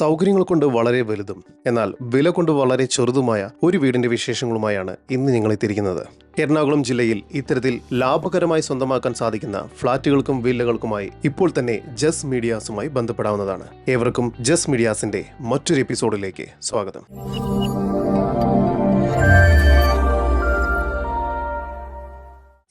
സൗകര്യങ്ങൾ കൊണ്ട് വളരെ വലുതും എന്നാൽ വില കൊണ്ട് വളരെ ചെറുതുമായ ഒരു വീടിന്റെ വിശേഷങ്ങളുമായാണ് ഇന്ന് ഞങ്ങൾ എത്തിയിരിക്കുന്നത്. എറണാകുളം ജില്ലയിൽ ഇത്തരത്തിൽ ലാഭകരമായി സ്വന്തമാക്കാൻ സാധിക്കുന്ന ഫ്ളാറ്റുകൾക്കും വില്ലകൾക്കുമായി ഇപ്പോൾ തന്നെ ജസ് മീഡിയാസുമായി ബന്ധപ്പെടാവുന്നതാണ്. ഏവർക്കും ജസ് മീഡിയാസിന്റെ മറ്റൊരു എപ്പിസോഡിലേക്ക് സ്വാഗതം.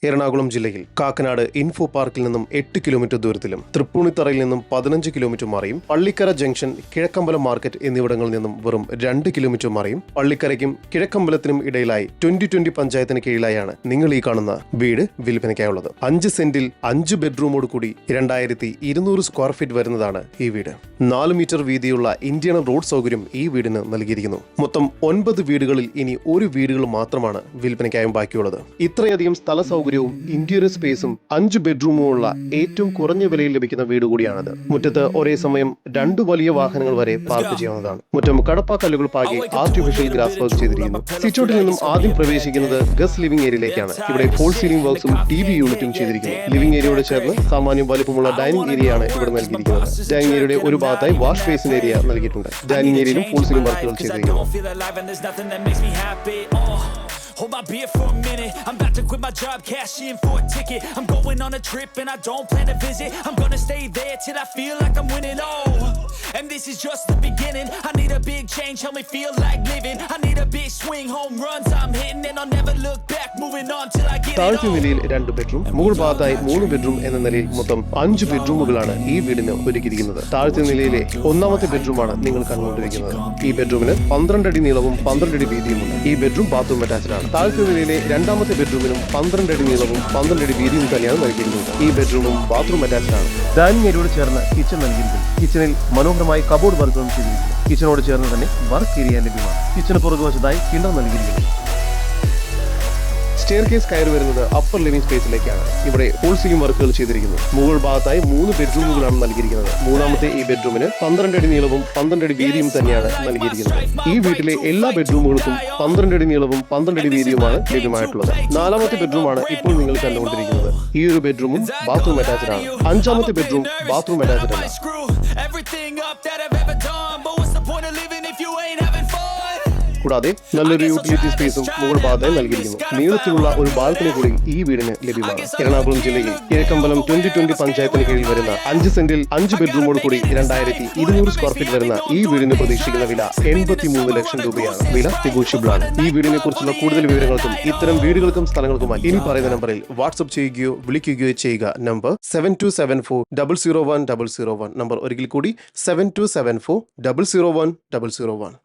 എറണാകുളം ജില്ലയിൽ കാക്കനാട് ഇൻഫോ പാർക്കിൽ നിന്നും എട്ട് കിലോമീറ്റർ ദൂരത്തിലും തൃപ്പൂണിത്തറയിൽ നിന്നും പതിനഞ്ച് കിലോമീറ്റർ മാറിയും പള്ളിക്കര ജംഗ്ഷൻ കിഴക്കമ്പലം മാർക്കറ്റ് എന്നിവിടങ്ങളിൽ നിന്നും വെറും രണ്ട് കിലോമീറ്റർ മാറിയും. പള്ളിക്കരയ്ക്കും കിഴക്കമ്പലത്തിനും ഇടയിലായി ട്വന്റി ട്വന്റി പഞ്ചായത്തിന് കീഴിലായാണ് നിങ്ങൾ ഈ കാണുന്ന വീട് വിൽപ്പനയ്ക്കായുള്ളത്. അഞ്ച് സെന്റിൽ അഞ്ച് ബെഡ്റൂമോട് കൂടി രണ്ടായിരത്തി ഇരുന്നൂറ് സ്ക്വയർ ഫീറ്റ് വരുന്നതാണ് ഈ വീട്. നാല് മീറ്റർ വീതിയുള്ള ഇന്ത്യൻ റോഡ് സൗകര്യം ഈ വീടിന് നൽകിയിരിക്കുന്നു. മൊത്തം ഒൻപത് വീടുകളിൽ ഇനി ഒരു വീടുകൾ മാത്രമാണ് വിൽപ്പനയ്ക്കായും ബാക്കിയുള്ളത്. ഇത്രയധികം സ്ഥല സൗകര്യവും ഇന്റീരിയർ സ്പേസും അഞ്ച് ബെഡ്റൂമുമുള്ള ഏറ്റവും കുറഞ്ഞ വിലയിൽ ലഭിക്കുന്ന വീട് കൂടിയാണത്. മുറ്റത്ത് ഒരേ സമയം രണ്ട് വലിയ വാഹനങ്ങൾ വരെ പാർക്ക് ചെയ്യാവുന്നതാണ്. മുറ്റം കടപ്പാക്കല്ലുകൾ പാകി ആർട്ടിഫിഷ്യൽ ഗ്രാസ് വർക്ക് ചെയ്തിരിക്കുന്നു. സിറ്റൗട്ടിൽ നിന്നും ആദ്യം പ്രവേശിക്കുന്നത് ഗസ് ലിവിംഗ് ഏരിയയിലേക്കാണ് ഇവിടെ ഫോൾ സീലിംഗ് വർക്ക്സും ടി വി യൂണിറ്റും ചെയ്തിരിക്കുന്നു. ലിവിംഗ് ഏരിയയോട് ചേർന്ന് സാമാന്യം വലുപ്പമുള്ള ഡൈനിങ് ഏരിയയാണ് ഇവിടെ നൽകിയിരിക്കുന്നത്. ഡൈനിങ് ഏരിയയുടെ ഒരു ഭാഗത്തായി വാഷ് ബേസിൻ ഏരിയ നൽകിയിട്ടുണ്ട്. ഡൈനിങ് ഏരിയയിലും ഫോൾ സീലിംഗ് വർക്കുകൾ ചെയ്തിരിക്കുന്നു. Hold my beer for a minute. I'm about to quit my job, cash in for a ticket. I'm going on a trip and I don't plan to visit. I'm gonna stay there till I feel like I'm winning. Oh, and this is just the beginning. I need a big change, help me feel like living. I need a big swing, home runs I'm hitting, and I'll never look back. Moving on till I get all. നിലയിൽ രണ്ട് bedroom മുകൾ ഭാഗത്തായി മൂന്ന് bedroom എന്ന നിലയിൽ മൊത്തം അഞ്ച് ബെഡ്റൂമുകളാണ് ഈ വീടിന് ഒരുക്കിയിരിക്കുന്നത്. താഴത്തെ നിലയിലെ ഒന്നാമത്തെ ബെഡ്റൂമാണ് നിങ്ങൾ കണ്ടുകൊണ്ടിരിക്കുന്നത്. ഈ ബെഡ്റൂമിന് പന്ത്രണ്ട് അടി നീളവും പന്ത്രണ്ട് അടി വീതിയുമുണ്ട്. ഈ ബെഡ്റൂം ബാത്റൂം അറ്റാച്ച്ഡ് ആണ്. താഴത്തെ നിലയിലെ രണ്ടാമത്തെ ബെഡ്റൂമിനും പന്ത്രണ്ട് അടി നീളവും പന്ത്രണ്ട് അടി വീതിയും തന്നെയാണ് നൽകിയിരിക്കുന്നത്. ഈ ബെഡ്റൂമും ബാത്റൂം അറ്റാച്ച്ഡ് ആണ്. ഡൈനിങ് ഏരിയയോട് ചേർന്ന് കിച്ചൺ നൽകിയിരിക്കുന്നു. കിച്ചണിൽ മനോഹരമായി കബോർഡ് വർക്കുകളും ചെയ്തിരിക്കുന്നു. കിച്ചണോട് ചേർന്ന് തന്നെ വർക്ക് ഏരിയ ലഭ്യമാണ്. കിച്ചണ് പുറകുവശത്തായി കിണർ നൽകിയിരിക്കുന്നു. സ്റ്റെയർ കേസ് കയറി വരുന്നത് അപ്പർ ലിവിംഗ് സ്പേസിലേക്കാണ് ഇവിടെ ഫോൾ സീം വർക്കുകൾ ചെയ്തിരിക്കുന്നു. മുകൾ ഭാഗത്തായി മൂന്ന് ബെഡ്റൂമുകളാണ് നൽകിയിരിക്കുന്നത്. മൂന്നാമത്തെ ഈ ബെഡ്റൂമിന് പന്ത്രണ്ട് അടി നീളവും പന്ത്രണ്ട് അടി വീതിയും തന്നെയാണ് നൽകിയിരിക്കുന്നത്. ഈ വീട്ടിലെ എല്ലാ ബെഡ്റൂമുകൾക്കും പന്ത്രണ്ട് അടി നീളവും പന്ത്രണ്ട് അടി വീതിയുമാണ് ലഭ്യമായിട്ടുള്ളത്. നാലാമത്തെ ബെഡ്റൂമാണ് ഇപ്പോൾ നിങ്ങൾ കണ്ടുകൊണ്ടിരിക്കുന്നത്. ഈ ഒരു ബെഡ്റൂമും ബാത്റൂം അറ്റാച്ച്ഡ് ആണ്. അഞ്ചാമത്തെ ബെഡ്റൂം ബാത്റൂം അറ്റാച്ച്ഡ് അല്ല കൂടാതെ നല്ലൊരു യൂട്ടിലിറ്റി സ്പേസും മുകൾ ഭാഗത്തായി നൽകിയിരിക്കുന്നു. നീളത്തിലുള്ള ഒരു ബാൽക്കണി കൂടി ഈ വീടിന് ലഭ്യമാണ്. എറണാകുളം ജില്ലയിൽ കിഴക്കമ്പലം ട്വന്റി ട്വന്റി പഞ്ചായത്തിന് കീഴിൽ വരുന്ന അഞ്ച് സെന്റിൽ അഞ്ച് ബെഡ്റൂമോട് കൂടി രണ്ടായിരത്തി ഇരുന്നൂറ് സ്ക്വയർ ഫീറ്റ് വരുന്ന ഈ വീടിന് പ്രതീക്ഷിക്കുന്ന വില എൺപത്തി മൂന്ന് ലക്ഷം രൂപയാണ്. വില നെഗോഷ്യബിൾ ആണ് ഈ വീടിനെ കുറിച്ചുള്ള കൂടുതൽ വിവരങ്ങൾക്കും ഇത്തരം വീടുകൾക്കും സ്ഥലങ്ങൾക്കുമായി ഇനി പറയുന്ന നമ്പറിൽ വാട്സ്ആപ്പ് ചെയ്യുകയോ വിളിക്കുകയോ ചെയ്യുക. Number seven two seven four double zero one double zero one number ഒരിക്കൽ കൂടി seven two seven four double zero one double zero one